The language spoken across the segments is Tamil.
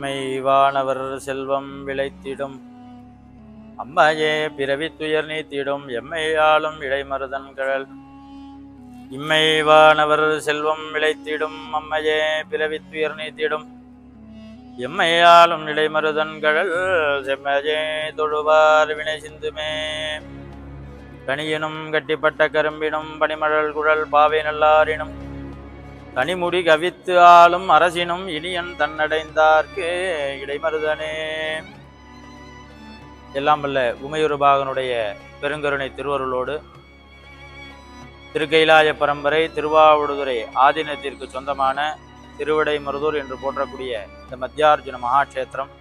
இம்மைவானவர் செல்வம் விளைத்திடும். அம்மையே பிறவி துயர் நீத்திடும் இடைமருதன் இடைமருதன்கள் இம்மைவானவர் செல்வம் விளைத்திடும். அம்மையே பிறவி துயர் நீத்திடும் இடைமருதன் இடைமருதன்கள் செம்மையே தொழுவார் வினை சிந்துமே. கனியினும் கட்டிப்பட்ட கரும்பினும் பனிமழல் குழல். பாவை நல்லாரினும் கனிமுடி கவித்து ஆளும் அரசினும் இனியன் தன்னடைந்தார்க்கு இடைமருதனே. எல்லாம் வல்ல உமையுருபாகனுடைய பெருங்கருணை திருவருளோடு திருக்கைலாய பரம்பரை திருவாவடுதுறை ஆதீனத்திற்கு சொந்தமான திருவிடை மருதூர் என்று போற்றக்கூடிய இந்த மத்தியார்ஜுன மகாட்சேத்திரம்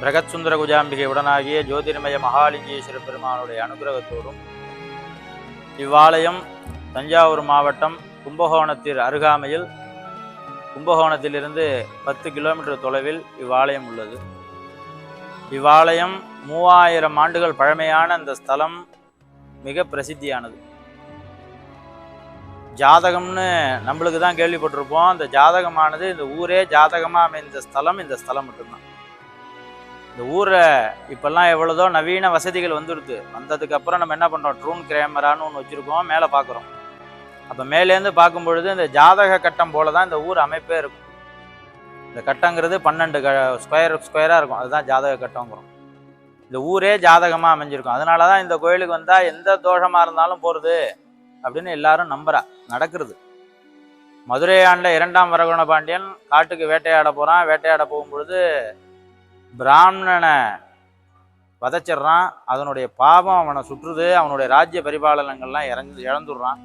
பிரகத்சுந்தர குஜாம்பிகை உடனாகிய ஜோதிர்மய மகாலிங்கேஸ்வர பெருமானுடைய அனுகிரகத்தோடும் இவ்வாலயம் தஞ்சாவூர் மாவட்டம் கும்பகோணத்திற்கு அருகாமையில் கும்பகோணத்திலிருந்து பத்து கிலோமீட்டர் தொலைவில் இவ்வாலயம் உள்ளது. இவ்வாலயம் மூவாயிரம் ஆண்டுகள் பழமையான இந்த ஸ்தலம் மிக பிரசித்தியானது. ஜாதகம்னு நம்மளுக்கு தான் கேள்விப்பட்டிருப்போம். அந்த ஜாதகமானது இந்த ஊரே ஜாதகமாக அமைந்த ஸ்தலம் இந்த ஸ்தலம் மட்டும்தான். இந்த ஊரை இப்போல்லாம் எவ்வளோதோ நவீன வசதிகள் வந்துடுது. வந்ததுக்கப்புறம் நம்ம என்ன பண்ணுறோம் ட்ரூன் கேமரான்னு ஒன்று வச்சுருக்கோம். மேலே பார்க்குறோம் அப்போ மேலேருந்து பார்க்கும் பொழுது இந்த ஜாதக கட்டம் போல தான் இந்த ஊர் அமைப்பே இருக்கும். இந்த கட்டங்கிறது பன்னெண்டு க ஸ்கொயர் ஸ்கொயராக இருக்கும். அதுதான் ஜாதக கட்டங்கிறோம். இந்த ஊரே ஜாதகமாக அமைஞ்சிருக்கும். அதனால தான் இந்த கோயிலுக்கு வந்தால் எந்த தோஷமாக இருந்தாலும் போகிறது அப்படின்னு எல்லாரும் நம்புறா. நடக்கிறது. மதுரை ஆண்டில் இரண்டாம் வரகுண பாண்டியன் காட்டுக்கு வேட்டையாட போகிறான் வேட்டையாட போகும்பொழுது பிராமணனை வதச்சிடுறான். அதனுடைய பாவம் அவனை சுற்றுது. அவனுடைய ராஜ்ய பரிபாலனங்கள்லாம் இறந்து இழந்துடுறான்.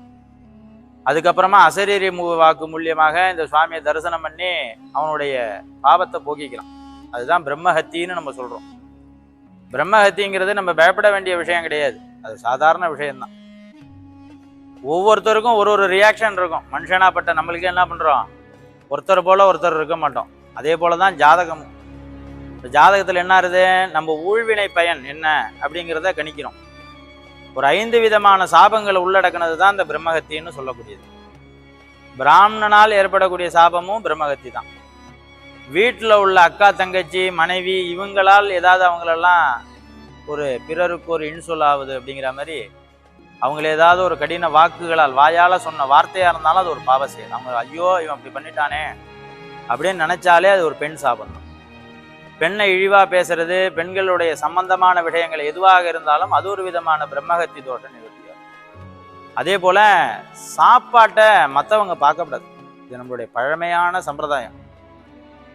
அதுக்கப்புறமா அசரீரி மு வாக்கு மூலியமாக இந்த சுவாமியை தரிசனம் பண்ணி அவனுடைய பாவத்தை போக்கிக்கிறான். அதுதான் பிரம்மஹத்தின்னு நம்ம சொல்கிறோம் பிரம்மஹத்திங்கிறது நம்ம பயப்பட வேண்டிய விஷயம் கிடையாது. அது சாதாரண விஷயம்தான். ஒவ்வொருத்தருக்கும் ஒரு ஒரு ரியாக்ஷன் இருக்கும். மனுஷனாப்பட்ட நம்மளுக்கு என்ன பண்ணுறோம் ஒருத்தர் போல் ஒருத்தர் இருக்க மாட்டோம். அதே போல தான் ஜாதகமும். இந்த ஜாதகத்தில் என்ன ஆகுது நம்ம ஊழ்வினை பயன் என்ன அப்படிங்கிறத கணிக்கிறோம். ஒரு ஐந்து விதமான சாபங்களை உள்ளடக்கினது தான் இந்த பிரம்மகத்தின்னு சொல்லக்கூடியது. பிராமணனால் ஏற்படக்கூடிய சாபமும் பிரம்மகத்தி தான். வீட்டில் உள்ள அக்கா தங்கச்சி மனைவி இவங்களால் ஏதாவது அவங்களெல்லாம் ஒரு பிறருக்கு ஒரு இன்சொல் ஆகுது அப்படிங்கிற மாதிரி அவங்கள ஏதாவது ஒரு கடின வாக்குகளால் வாயால் சொன்ன வார்த்தையாக இருந்தாலும் அது ஒரு பாவ செயல். அவங்க ஐயோ இவன் அப்படி பண்ணிட்டானே அப்படின்னு நினச்சாலே அது ஒரு பெண் சாபம் தான். பெண்ணை இழிவாக பேசுறது பெண்களுடைய சம்பந்தமான விஷயங்கள் எதுவாக இருந்தாலும் அது ஒரு விதமான பிரம்மகத்தி தோட்ட நிவர்த்தியாகும் அதே போல சாப்பாட்டை மற்றவங்க பார்க்கக்கூடாது. இது நம்மளுடைய பழமையான சம்பிரதாயம்.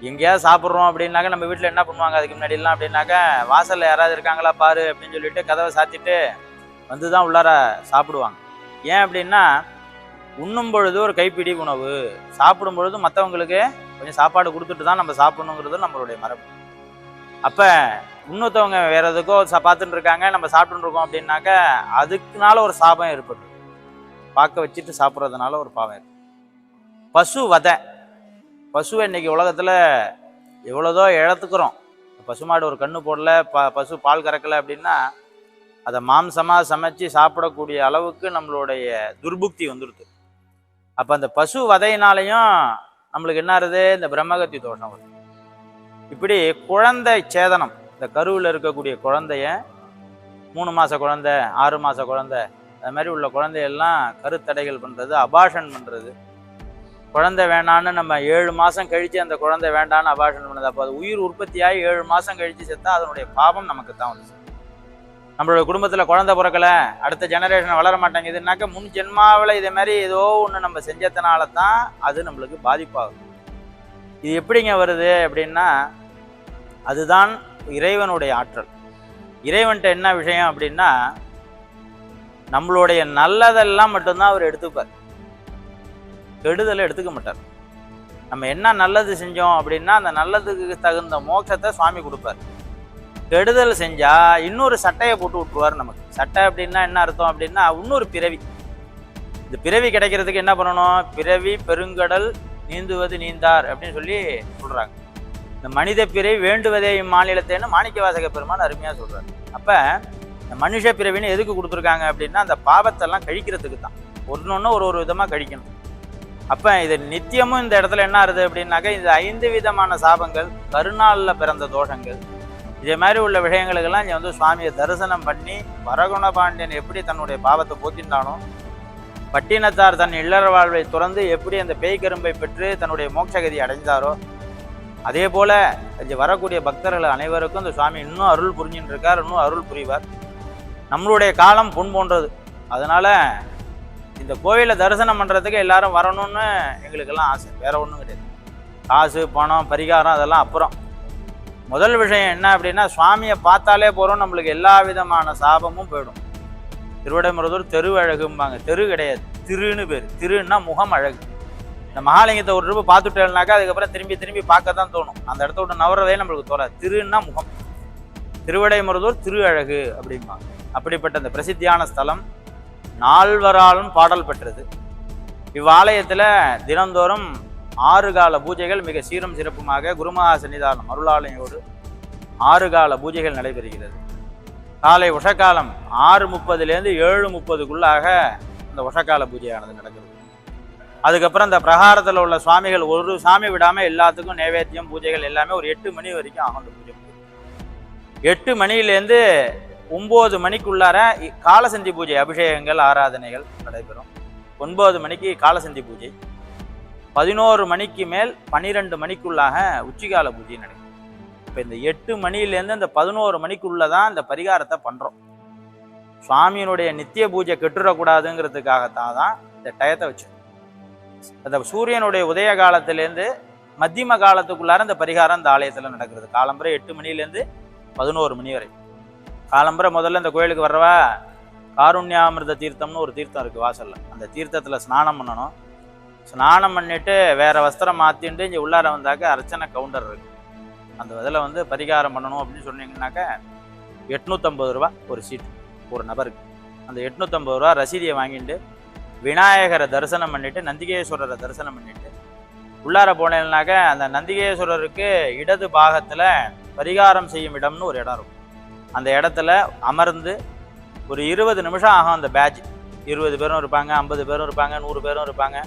எங்கேயாவது சாப்பிட்றோம் அப்படின்னாக்க நம்ம வீட்டில் என்ன பண்ணுவாங்க? அதுக்கு முன்னாடிலாம் அப்படின்னாக்க வாசலில் யாராவது இருக்காங்களா பாரு அப்படின்னு சொல்லிட்டு கதவை சாத்திட்டு வந்து தான் உள்ளார சாப்பிடுவாங்க. ஏன் அப்படின்னா உண்ணும் பொழுது ஒரு கைப்பிடி உணவு சாப்பிடும் பொழுது மற்றவங்களுக்கு கொஞ்சம் சாப்பாடு கொடுத்துட்டு தான் நம்ம சாப்பிடணுங்கிறது நம்மளுடைய மரபு. அப்போ இன்னொருத்தவங்க வேற எதுக்கோ ச பார்த்துட்டு இருக்காங்க நம்ம சாப்பிட்டுட்டு இருக்கோம் அப்படின்னாக்க அதுக்குனால ஒரு சாபம் ஏற்பட்டு பார்க்க வச்சுட்டு சாப்பிட்றதுனால ஒரு பாவம் ஏற்படும். பசு வதை. பசுவை இன்னைக்கு உலகத்தில் எவ்வளோதோ இழத்துக்கிறோம். பசுமாடு ஒரு கண்ணு போடல ப பசு பால் கறக்கலை அப்படின்னா அதை மாம்சமாக சமைச்சு சாப்பிடக்கூடிய அளவுக்கு நம்மளுடைய துர்புக்தி வந்துடுது. அப்போ அந்த பசு வதையினாலையும் நம்மளுக்கு என்ன ஆகுது இந்த பிரம்மகத்தி தோஷம் வருது. இப்படி குழந்தை சேதனம் இந்த கருவில் இருக்கக்கூடிய குழந்தைய மூணு மாத குழந்தை ஆறு மாத குழந்தை அது மாதிரி உள்ள குழந்தையெல்லாம் கருத்தடைகள் பண்ணுறது அபாஷன் பண்ணுறது குழந்தை வேணான்னு நம்ம ஏழு மாதம் கழித்து அந்த குழந்தை வேண்டான்னு அபாஷன் பண்ணுது. அப்போ அது உயிர் உற்பத்தியாகி ஏழு மாதம் கழித்து செத்தா அதனுடைய பாவம் நமக்கு தான் வந்து நம்மளோட குடும்பத்தில் குழந்தை பிறக்கல அடுத்த ஜெனரேஷன் வளர மாட்டேங்குதுனாக்க முன் ஜென்மாவில் இதே மாதிரி ஏதோ ஒன்று நம்ம செஞ்சதுனால தான் அது நம்மளுக்கு பாதிப்பாகும் இது எப்படிங்க வருது அப்படின்னா அதுதான் இறைவனுடைய ஆற்றல். இறைவன்கிட்ட என்ன விஷயம் அப்படின்னா நம்மளுடைய நல்லதெல்லாம் மட்டும்தான் அவர் எடுத்துப்பார். கெடுதலை எடுத்துக்க மாட்டார். நம்ம என்ன நல்லது செஞ்சோம் அப்படின்னா அந்த நல்லதுக்கு தகுந்த மோட்சத்தை சுவாமி கொடுப்பார். கெடுதல் செஞ்சால் இன்னொரு சட்டையை போட்டு விட்டுருவார் நமக்கு. சட்டை அப்படின்னா என்ன அர்த்தம் அப்படின்னா இன்னொரு பிறவி. இந்த பிறவி கிடைக்கிறதுக்கு என்ன பண்ணணும்? பிறவி பெருங்கடல் நீந்துவது நீந்தார் அப்படின்னு சொல்லி சொல்கிறாங்க இந்த மனித பிறவி வேண்டுவதே இம்மாநிலத்தைன்னு மாணிக்க வாசக பெருமான் அருமையாக சொல்கிறார் அப்போ இந்த மனுஷ பிறவின்னு எதுக்கு கொடுத்துருக்காங்க அப்படின்னா அந்த பாவத்தெல்லாம் கழிக்கிறதுக்கு தான். ஒன்று ஒன்று ஒரு ஒரு விதமாக கழிக்கணும். அப்போ இது நித்தியமும் இந்த இடத்துல என்ன ஆகுது அப்படின்னாக்கா இந்த ஐந்து விதமான சாபங்கள் கருநாளில் பிறந்த தோஷங்கள். இதே மாதிரி உள்ள விஷயங்களுக்கெல்லாம் இங்கே வந்து சுவாமியை தரிசனம் பண்ணி வரகுண பாண்டியன் எப்படி தன்னுடைய பாவத்தை போக்கின்றானோ பட்டினத்தார் தன் இல்லற வாழ்வை துறந்து எப்படி அந்த பேய் கரும்பை பெற்று தன்னுடைய மோட்சகதி அடைந்தாரோ அதே போல இங்கே வரக்கூடிய பக்தர்கள் அனைவருக்கும் இந்த சுவாமி இன்னும் அருள் புரிஞ்சுட்டு இருக்கார் இன்னும் அருள் புரிவார். நம்மளுடைய காலம் பொன் போன்றது. அதனால் இந்த கோவிலை தரிசனம் பண்ணுறதுக்கு எல்லாரும் வரணும்னு எங்களுக்கெல்லாம் ஆசை. வேறு ஒன்றும் கிடையாது. காசு பணம் பரிகாரம் அதெல்லாம் அப்புறம். முதல் விஷயம் என்ன அப்படின்னா சுவாமியை பார்த்தாலே போகிறோம் நம்மளுக்கு எல்லா விதமான சாபமும் போயிடும். திருவிடைமருதூர் தெரு அழகும்பாங்க தெரு கிடையாது. திருன்னு பேர். திருன்னா முகம் அழகு. இந்த மகாலிங்கத்தை ஒரு ரூபாய் பார்த்துட்டேன்னாக்கா அதுக்கப்புறம் திரும்பி திரும்பி பார்க்க தான் தோணும். அந்த இடத்த விட்டு நவரவே நம்மளுக்கு தோற திருன்னா முகம். திருவிடைமருதூர் திரு அழகு அப்படிம்பாங்க. அப்படிப்பட்ட அந்த பிரசித்தியான ஸ்தலம் நால்வராலும் பாடல் பெற்றது. இவ்வாலயத்தில் தினந்தோறும் ஆறு கால பூஜைகள் மிக சீரும் சிறப்புமாக குருமகா சன்னிதானம் அருளாலயோடு ஆறு கால பூஜைகள் நடைபெறுகிறது. காலை உஷக்காலம் ஆறு முப்பதுலேருந்து ஏழு முப்பதுக்குள்ளாக இந்த உஷக்கால பூஜையானது நடக்கிறது. அதுக்கப்புறம் இந்த பிரகாரத்தில் உள்ள சுவாமிகள் ஒரு சாமி விடாமல் எல்லாத்துக்கும் நைவேத்தியம் பூஜைகள் எல்லாமே ஒரு எட்டு மணி வரைக்கும் ஆகும் பூஜை எட்டு மணிலேருந்து ஒம்பது மணிக்குள்ளார இ- காலசந்தி பூஜை அபிஷேகங்கள் ஆராதனைகள் நடைபெறும். ஒன்பது மணிக்கு காலசந்தி பூஜை. பதினோரு மணிக்கு மேல் பன்னிரெண்டு மணிக்குள்ளாக உச்சிகால பூஜை நடைபெறும். இப்போ இந்த எட்டு மணிலேருந்து இந்த பதினோரு மணிக்குள்ளே தான் இந்த பரிகாரத்தை பண்ணுறோம் சுவாமியினுடைய நித்திய பூஜை கெட்டுறக்கூடாதுங்கிறதுக்காகத்தான் தான் இந்த டயத்தை வச்சு அந்த சூரியனுடைய உதய காலத்திலேருந்து மத்தியம காலத்துக்குள்ளார இந்த பரிகாரம் இந்த ஆலயத்தில் நடக்கிறது. காலம்புரை எட்டு மணிலேருந்து பதினோரு மணி வரை. காலம்புரை முதல்ல இந்த கோயிலுக்கு வர்றவா? காருண்யாமிர்த தீர்த்தம்னு ஒரு தீர்த்தம் இருக்குது வாசலில். அந்த தீர்த்தத்தில் ஸ்நானம் பண்ணணும். ஸ்நானம் பண்ணிட்டு வேறு வஸ்திரம் மாற்றிட்டு இங்கே உள்ளார வந்தாக்க அர்ச்சனை கவுண்டர் இருக்குது அந்த இதில் வந்து பரிகாரம் பண்ணணும் அப்படின்னு சொன்னீங்கன்னாக்க எட்நூற்றம்பது ரூபா ஒரு சீட் ஒரு நபருக்கு. அந்த எட்நூற்றம்பது ரூபா ரசீதியை வாங்கிட்டு விநாயகரை தரிசனம் பண்ணிவிட்டு நந்திகேஸ்வரரை தரிசனம் பண்ணிவிட்டு உள்ளார போனேன்னாக்க அந்த நந்திகேஸ்வரருக்கு இடது பாகத்தில் பரிகாரம் செய்யும் இடம்னு ஒரு இடம் இருக்கும். அந்த இடத்துல அமர்ந்து ஒரு இருபது நிமிஷம் ஆகும் அந்த பேட்ச் இருபது பேரும் இருப்பாங்க ஐம்பது பேரும் இருப்பாங்க நூறு பேரும் இருப்பாங்க.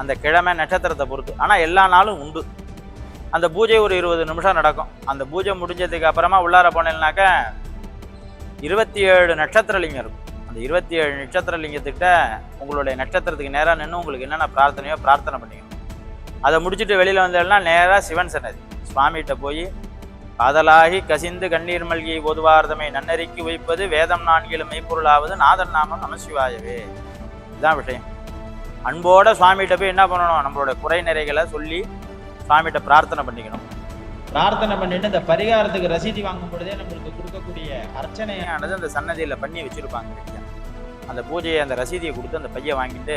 அந்த கிழமை நட்சத்திரத்தை பொறுத்து. ஆனால் எல்லா நாளும் உண்டு. அந்த பூஜை ஒரு இருபது நிமிஷம் நடக்கும். அந்த பூஜை முடிஞ்சதுக்கு அப்புறமா உள்ளார போனேன்னாக்க இருபத்தி ஏழு நட்சத்திரலிங்கம் இருக்கும். அந்த இருபத்தி ஏழு நட்சத்திரலிங்கத்திட்ட உங்களுடைய நட்சத்திரத்துக்கு நேராக நின்று உங்களுக்கு என்னென்ன பிரார்த்தனையோ பிரார்த்தனை பண்ணிக்கணும் அதை முடிச்சுட்டு வெளியில் வந்தேன்னா நேராக சிவன் சன்னதி. சுவாமிகிட்ட போய் காதலாகி கசிந்து கண்ணீர் மல்கி பொதுவார்த்தமை நன்னறிக்கு வைப்பது வேதம் நான்கிலும் மெய்ப்பொருளாவது நாதன் நாமம் நமசிவாயவே இதுதான் விஷயம். அன்போட சுவாமிகிட்ட போய் என்ன பண்ணணும்? நம்மளோட குறை நிறைகளை சொல்லி சுவாமிகிட்ட பிரார்த்தனை பண்ணிக்கணும். பிரார்த்தனை பண்ணிட்டு இந்த பரிகாரத்துக்கு ரசீதி வாங்கும் பொழுதே நம்மளுக்கு கொடுக்கக்கூடிய அர்ச்சனையானது அந்த சன்னதியில் பண்ணி வச்சிருப்பாங்க. அந்த பூஜையை அந்த ரசீதியை கொடுத்து அந்த பையை வாங்கிட்டு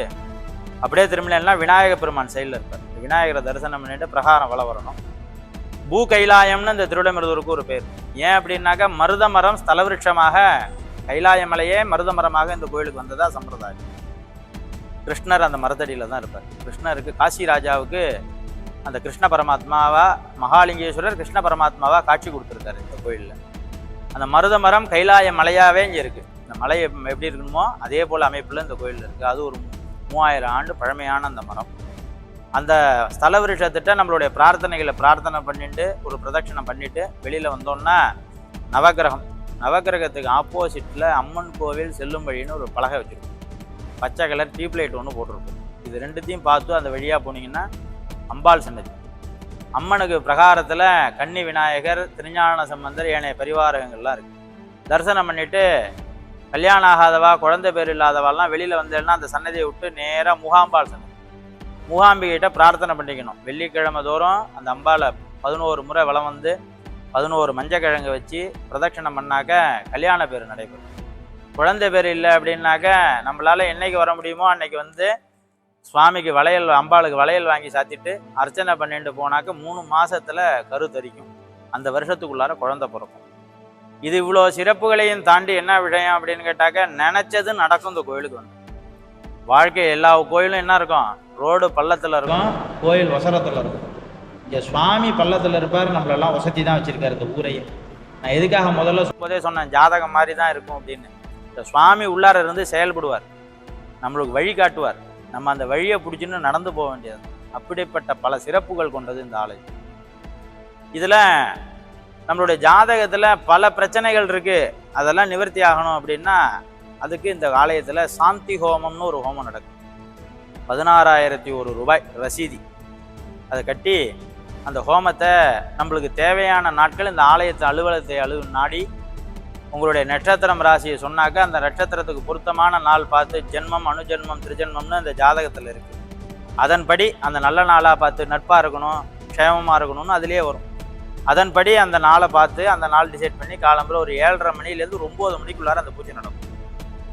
அப்படியே திரும்பலாம் விநாயக பெருமான் சைடில் இருப்பார். விநாயகரை தரிசனம் பண்ணிட்டு பிரகாரம் வள வரணும். பூ கைலாயம்னு இந்த திருவிடமிருதூருக்கு ஒரு பேர். ஏன் அப்படின்னாக்கா மருத மரம் ஸ்தலவிருட்சமாக கைலாய மலையே மருத மரமாக இந்த கோயிலுக்கு வந்ததா சம்பிரதாயம். கிருஷ்ணர் அந்த மரத்தடியில் தான் இருப்பார். கிருஷ்ணருக்கு காசி ராஜாவுக்கு அந்த கிருஷ்ண பரமாத்மாவா மகாலிங்கேஸ்வரர் கிருஷ்ண பரமாத்மாவா காட்சி கொடுத்துருக்காரு இந்த கோயிலில். அந்த மருத மரம் கைலாய மலையாவே இங்கே இருக்குது இந்த மலை எப்படி இருக்கணுமோ அதே போல் அமைப்பில் இந்த கோயில் இருக்குது அது ஒரு மூவாயிரம் ஆண்டு பழமையான அந்த மரம். அந்த ஸ்தல விருஷத்திட்ட நம்மளுடைய பிரார்த்தனைகளை பிரார்த்தனை பண்ணிட்டு ஒரு பிரதட்சணம் பண்ணிட்டு வெளியில் வந்தோம்னா நவக்கிரகம் நவக்கிரகத்துக்கு ஆப்போசிட்டில் அம்மன் கோவில் செல்லும் வழின்னு ஒரு பலகை வச்சுருக்கோம். பச்சை கலர் டியூப்லைட் ஒன்று போட்டிருக்கும். இது ரெண்டுத்தையும் பார்த்து அந்த வழியாக போனீங்கன்னா அம்பாள் சன்னதி. அம்மனுக்கு பிரகாரத்தில் கன்னி விநாயகர் திருஞான சம்பந்தர் ஏனைய பரிவாரங்கள்லாம் இருக்குது தரிசனம் பண்ணிட்டு கல்யாணம் ஆகாதவா குழந்தை பேர் இல்லாதவாலாம் வெளியில் வந்தேன்னா அந்த சன்னதியை விட்டு நேராக முகாம்பாள் சன்னதி. முகாம்பிகிட்ட பிரார்த்தனை பண்ணிக்கணும். வெள்ளிக்கிழமை தோறும் அந்த அம்பாளை பதினோரு முறை வலம் வந்து பதினோரு மஞ்சக்கிழங்கு வச்சு பிரதட்சணம் பண்ணாக்க கல்யாண பேர் நடைபெறும். குழந்தை பேர் இல்லை அப்படின்னாக்க நம்மளால் என்னைக்கு வர முடியுமோ அன்னைக்கு வந்து சுவாமிக்கு வளையல் அம்பாளுக்கு வளையல் வாங்கி சாத்திட்டு அர்ச்சனை பண்ணிட்டு போனாக்க மூணு மாசத்துல கரு தரிக்கும். அந்த வருஷத்துக்குள்ளார குழந்தை பிறக்கும். இது இவ்வளோ சிறப்புகளையும் தாண்டி என்ன விஷயம் அப்படின்னு கேட்டாக்க நினைச்சது நடக்கும் இந்த கோயிலுக்கு வந்து. வாழ்க்கை எல்லா கோயிலும் என்ன இருக்கும்? ரோடு பள்ளத்தில் இருக்கும். கோயில் வசரத்தில் இருக்கும். இங்கே சுவாமி பள்ளத்தில் இருப்பார் நம்மளெல்லாம் வசதி தான் வச்சிருக்காரு இந்த ஊரையே. நான் எதுக்காக முதல்ல போதே சொன்னேன் ஜாதகம் மாதிரி தான் இருக்கும் அப்படின்னு. இந்த சுவாமி உள்ளார இருந்து செயல்படுவார். நம்மளுக்கு வழி காட்டுவார். நம்ம அந்த வழியை பிடிச்சின்னு நடந்து போக வேண்டியது. அப்படிப்பட்ட பல சிறப்புகள் கொண்டது இந்த ஆலயம். இதில் நம்மளுடைய ஜாதகத்தில் பல பிரச்சனைகள் இருக்குது அதெல்லாம் நிவர்த்தி ஆகணும் அப்படின்னா அதுக்கு இந்த ஆலயத்தில் சாந்தி ஹோமம்னு ஒரு ஹோமம் நடக்கும். பதினாறாயிரத்தி ஒரு ரூபாய் ரசீதி. அதை கட்டி அந்த ஹோமத்தை நம்மளுக்கு தேவையான நாட்கள் இந்த ஆலயத்தை அலுவலகத்தை அழு நாடி உங்களுடைய நட்சத்திரம் ராசியை சொன்னாக்க அந்த நட்சத்திரத்துக்கு பொருத்தமான நாள் பார்த்து ஜென்மம் அணுஜென்மம் திருஜென்மம்னு அந்த ஜாதகத்தில் இருக்குது அதன்படி அந்த நல்ல நாளாக பார்த்து நட்பாக இருக்கணும் க்ஷேமமாக இருக்கணும்னு அதுலேயே வரும். அதன்படி அந்த நாளை பார்த்து அந்த நாள் டிசைட் பண்ணி காலம்புற ஒரு ஏழரை மணிலேருந்து ஒரு ஒம்பது மணிக்குள்ளார அந்த பூஜை நடக்கும்.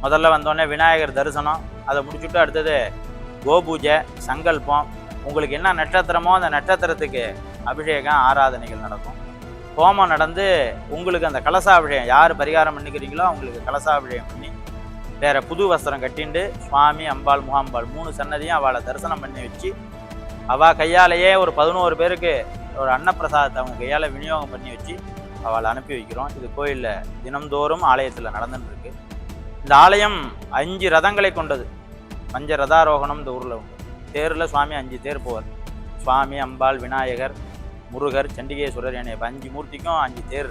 முதல்ல வந்தோடனே விநாயகர் தரிசனம் அதை முடிச்சுட்டு அடுத்தது கோபூஜை சங்கல்பம் உங்களுக்கு என்ன நட்சத்திரமோ அந்த நட்சத்திரத்துக்கு அபிஷேகம் ஆராதனைகள் நடக்கும். ஹோமம் நடந்து உங்களுக்கு அந்த கலசாபிஷேகம் யார் பரிகாரம் பண்ணிக்கிறீங்களோ அவங்களுக்கு கலசாபிஷேகம் பண்ணி வேறு புது வஸ்திரம் கட்டிண்டு சுவாமி அம்பாள் முகாம்பாள் மூணு சன்னதியும் அவளை தரிசனம் பண்ணி வச்சு அவள் கையாலேயே ஒரு பதினோரு பேருக்கு ஒரு அன்னப்பிரசாதத்தை அவங்க கையால் விநியோகம் பண்ணி வச்சு அவளை அனுப்பி வைக்கிறோம். இது கோயிலில் தினம்தோறும் ஆலயத்தில் நடந்துட்டுருக்கு. இந்த ஆலயம் அஞ்சு ரதங்களை கொண்டது. பஞ்ச ரதாரோகணம் இந்த ஊரில் உண்டு. தேரில் சுவாமி அஞ்சு தேர் போவார். சுவாமி அம்பாள் விநாயகர் முருகர் சண்டிகேஸ்வரர் என அஞ்சு மூர்த்திக்கும் அஞ்சு தேர்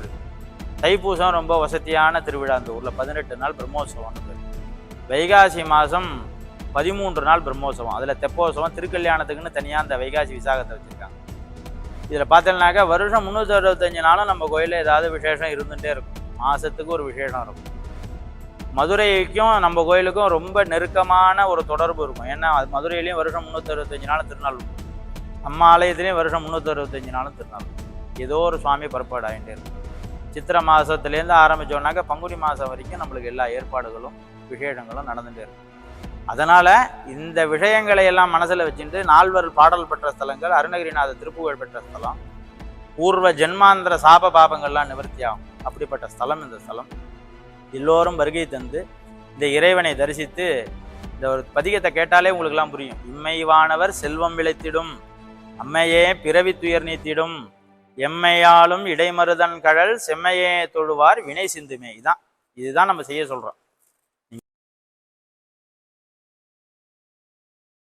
தைப்பூசம் ரொம்ப வசதியான திருவிழா அந்த ஊரில். பதினெட்டு நாள் பிரம்மோற்சவம்னு வைகாசி மாதம் பதிமூன்று நாள் பிரம்மோற்சவம். அதில் தெப்போற்சவம் திருக்கல்யாணத்துக்குன்னு தனியாக அந்த வைகாசி விசாகத்தை வச்சுருக்காங்க. இதில் பார்த்தோம்னாக்கா வருஷம் முந்நூற்றி அறுபத்தஞ்சு நாளும் நம்ம கோயிலில் ஏதாவது விசேஷம் இருந்துகிட்டே இருக்கும். மாதத்துக்கு ஒரு விசேஷம் இருக்கும். மதுரைக்கும் நம்ம கோயிலுக்கும் ரொம்ப நெருக்கமான ஒரு தொடர்பு இருக்கும். ஏன்னா மதுரையிலையும் வருஷம் முந்நூற்றி அறுபத்தஞ்சு நாள் திருநாள் இருக்கும் நம்ம ஆலயத்துலேயும் வருஷம் முந்நூற்றி அறுபத்தஞ்சு நாளும் திருநாள். ஏதோ ஒரு சுவாமி புறப்பாடு ஆகிட்டே இருக்கும் சித்திரை மாதத்துலேருந்து ஆரம்பித்தோன்னாக்க பங்குனி மாதம் வரைக்கும் நம்மளுக்கு எல்லா ஏற்பாடுகளும் விசேஷங்களும் நடந்துகிட்டே இருக்கும் அதனால் இந்த விஷயங்களை எல்லாம் மனசில் வச்சுட்டு நால்வர் பாடல் பெற்ற ஸ்தலங்கள் அருணகிரிநாத திருப்புகழ் பெற்ற ஸ்தலம் பூர்வ ஜென்மாந்திர சாப பாபங்கள்லாம் நிவர்த்தி ஆகும். அப்படிப்பட்ட ஸ்தலம் இந்த ஸ்தலம். எல்லோரும் வருகை தந்து இந்த இறைவனை தரிசித்து இந்த ஒரு பதிகத்தை கேட்டாலே உங்களுக்கெல்லாம் புரியும். இம்மைவானவர் செல்வம் விளைத்திடும். அம்மையே பிறவி துயர் நீத்திடும். எம்மையாலும் இடைமருதன் கழல் செம்மையே தொழுவார் வினை சிந்துமே. இதான் இதுதான் நம்ம செய்ய சொல்றோம்.